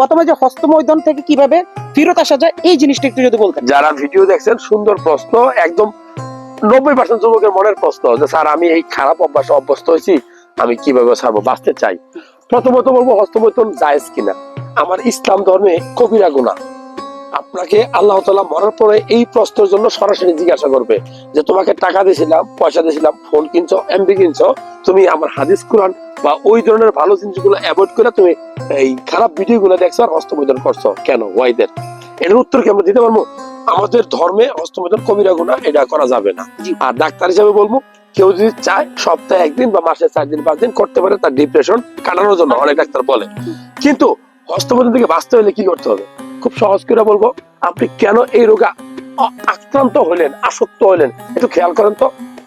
প্রথমে যে হস্তমৈদন থেকে কীভাবে ফেরত আসা যায়, এই জিনিসটা একটু যদি বলতেন। যারা ভিডিও দেখছেন, সুন্দর প্রশ্ন, একদম নব্বই পার্সেন্ট যুবকের মনের প্রশ্ন যে, স্যার, আমি এই খারাপ অভ্যাসে অভ্যস্ত হয়েছি, আমি কীভাবে ছাড়বো, বাঁচতে চাই? প্রথমত বলব হস্তমৈথুন জায়েজ কিনা? আমার ইসলাম ধর্মে কবিরা গুণা আপনাকে আল্লাহ তালা মরার পরে এই প্রশ্নের জন্য সরাসরি জিজ্ঞাসা করবে যে, তোমাকে টাকা দিয়েছিলাম, পয়সা দিয়েছিলাম, ফোন কিনছো এমবি কিনছো, তুমি আমার হাদিস কোরআন বা ওই ধরনের ভালো জিনিসগুলো অ্যাভয়েড করে তুমি এই খারাপ ভিডিও গুলো দেখছ আর হস্তমৈথুন করছ। কেন? ওয়াইদের এটার উত্তর কি আমরা দিতে পারব? আমাদের ধর্মে হস্তমৈথুন কবিরা গুণা এটা করা যাবে না। আর ডাক্তার হিসাবে বলব কেউ যদি চায় সপ্তাহে একদিন বা মাসে চার দিন পাঁচ দিন করতে পারে তার ডিপ্রেশন কাটানোর জন্য অনেক ডাক্তার বলে। কিন্তু হস্তমৈথুন থেকে বাঁচতে হলে কি করতে হবে? খুব সহজ করে বলব আপনি কেন এই রোগে আক্রান্ত হলেন আসক্ত হলেন? একটু খেয়াল করেন তো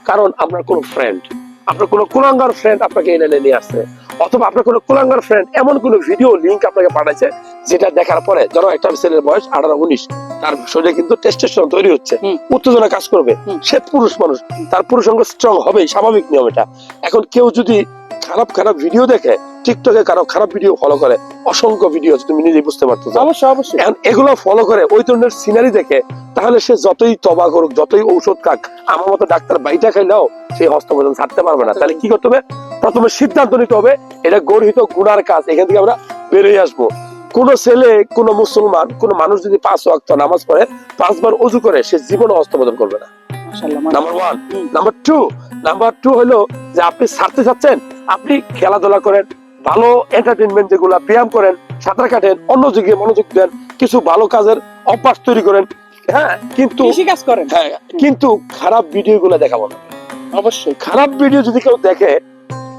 কারণ আপনার কোনো ফ্রেন্ড আপনার কোনো কুলাঙ্গার ফ্রেন্ড আপনাকে এনে এনে নিয়ে আসছে। অথবা আপনার কোনো কুলাঙ্গার ফ্রেন্ড এমন কোনো ভিডিও লিঙ্ক আপনাকে পাঠাইছে যেটা দেখার পরে ধরো একটা ছেলের বয়স আঠারো উনিশ তার শরীরে কিন্তু টেস্টেশন তৈরি হচ্ছে উত্তেজনা কাজ করবে। সে পুরুষ মানুষ তার পুরুষ অঙ্গ স্ট্রং হবে স্বাভাবিক নিয়ম এটা। এখন কেউ যদি খারাপ খারাপ ভিডিও দেখে টিকটকে কারও খারাপ ভিডিও ফলো করে অসংখ্য ভিডিও আছে তুমি নিজেই বুঝতে পারতো অবশ্যই অবশ্যই। এখন এগুলো ফলো করে ওই ধরনের সিনারি দেখে তাহলে সে যতই তবা করুক যতই ঔষধ খাক আমার মতো ডাক্তার বাইটা খাইলেও সেই হস্তমোদন ছাড়তে পারবে না। তাহলে কি করতে হবে? প্রথমে সিদ্ধান্ত নিতে হবে এটা গর্হিত গুনার কাজ এখান থেকে আমরা বেরিয়ে আসব। কোন ছেলে কোন মুসলমান কোন মানুষ যদি পাঁচ ওয়াক্ত নামাজ পড়ে পাঁচবার অজু করে সে জীবনে হস্তমোদন করবে না। Number one number two number two হলো যে আপনি ছাড়তে চাচ্ছেন আপনি খেলাধুলা করেন ভালো এন্টারটেনমেন্ট যেগুলা ব্যায়াম করেন সাঁতার কাটেন অন্য যুগে মনোযোগ দেন কিছু ভালো কাজের অভ্যাস তৈরি করেন হ্যাঁ কিন্তু কাজ করেন। হ্যাঁ কিন্তু খারাপ ভিডিও গুলো দেখাবো না। অবশ্যই। খারাপ ভিডিও যদি কেউ দেখে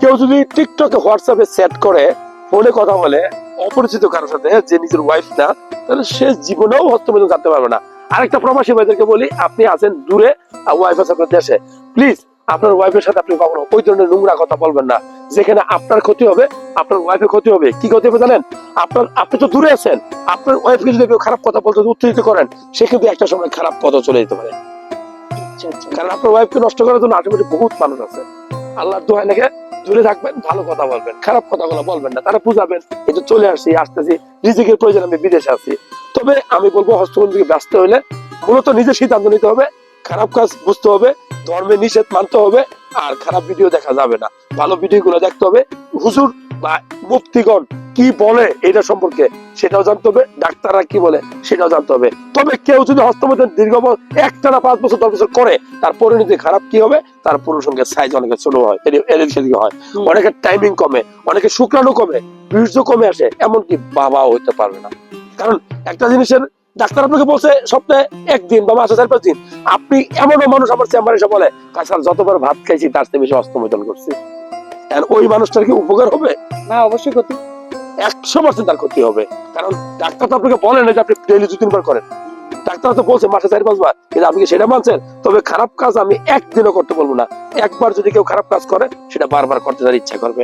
কেউ যদি টিকটকে হোয়াটসঅ্যাপে সেট করে ফোনে কথা বলে অপরিচিত কারোর সাথে যে নিজের ওয়াইফ না তাহলে সে জীবনেও হস্তমৈথুন করতে পারবে না। আরেকটা প্রবাসী ভাইদেরকে বলি আপনি আছেন দূরে ওয়াইফ আছে আপনার দেশে। প্লিজ আপনার ওয়াইফের সাথে আপনি কখনো ওই ধরনের নোংরা কথা বলবেন না। যেখানে আপনার ক্ষতি হবে আপনার ওয়াইফের ক্ষতি হবে। কি ক্ষতি হবে জানেন? আপনার আপনি তো দূরে আছেন। আপনার ওয়াইফকে যদি খারাপ কথা বলতে উত্তেজিত করেন সে কিন্তু একটা সময় খারাপ পথে চলে যেতে পারে। আচ্ছা আচ্ছা। কারণ আপনার ওয়াইফকে নষ্ট করার জন্য আশেপাশে বহুত মানুষ আছে। আল্লাহর দোহাই লেগে দূরে থাকবেন ভালো কথা বলবেন। খারাপ কথাগুলো বলবেন না। তারা বুঝাবেন এই যে চলে আসছি আসতেছি। রিজিকের প্রয়োজন আমি বিদেশে আছি। তবে আমি বলব হস্তমন থেকে ব্যস্ত হলে মূলত নিজের সিদ্ধান্ত নিতে হবে। খারাপ কাজ বুঝতে হবে। ধর্মে নিষেধ মানতে হবে আর খারাপ ভিডিও দেখা যাবে না। ভালো ভিডিও গুলো দেখতে হবে। হুজুর বা মুক্তিগণ কি বলে এটা সম্পর্কে সেটাও জানতে হবে ডাক্তাররা কি বলে সেটাও জানতে হবে। তবে কেউ যদি হস্তমোদন দীর্ঘ একটানা পাঁচ বছর দশ বছর করে তার পরিণতি খারাপ কি হবে? তার পুরুষ সঙ্গে সাইজ অনেকে ছোট হয় এর সেদিকে হয়। অনেকের টাইমিং কমে অনেকে শুক্রাণু কমে বীর্য কমে আসে এমনকি বাবা হইতে পারবে না। কারণ একটা জিনিসের ডাক্তার আপনাকে বলছে সপ্তাহে একদিন বা মাসে চার পাঁচ দিন। আপনি এমনও মানুষ আমার চেম্বারে এসে বলে স্যার যতবার ভাত খাইছি তার চেয়ে বেশি হস্তমোদন করছি। আর ওই মানুষটার কি উপকার হবে? না অবশ্যই ক্ষতি। একশো পার্সেন্ট তার ক্ষতি হবে। কারণ ডাক্তার তো আপনাকে বলে না যে আপনি ডেইলি দু তিনবার করেন। ডাক্তার তো বলছে মাসে চার পাঁচবার কিন্তু আপনি সেটা মানছেন? তবে খারাপ কাজ আমি একদিনও করতে বলব না। একবার যদি কেউ খারাপ কাজ করে সেটা বারবার করতে তার ইচ্ছা করবে।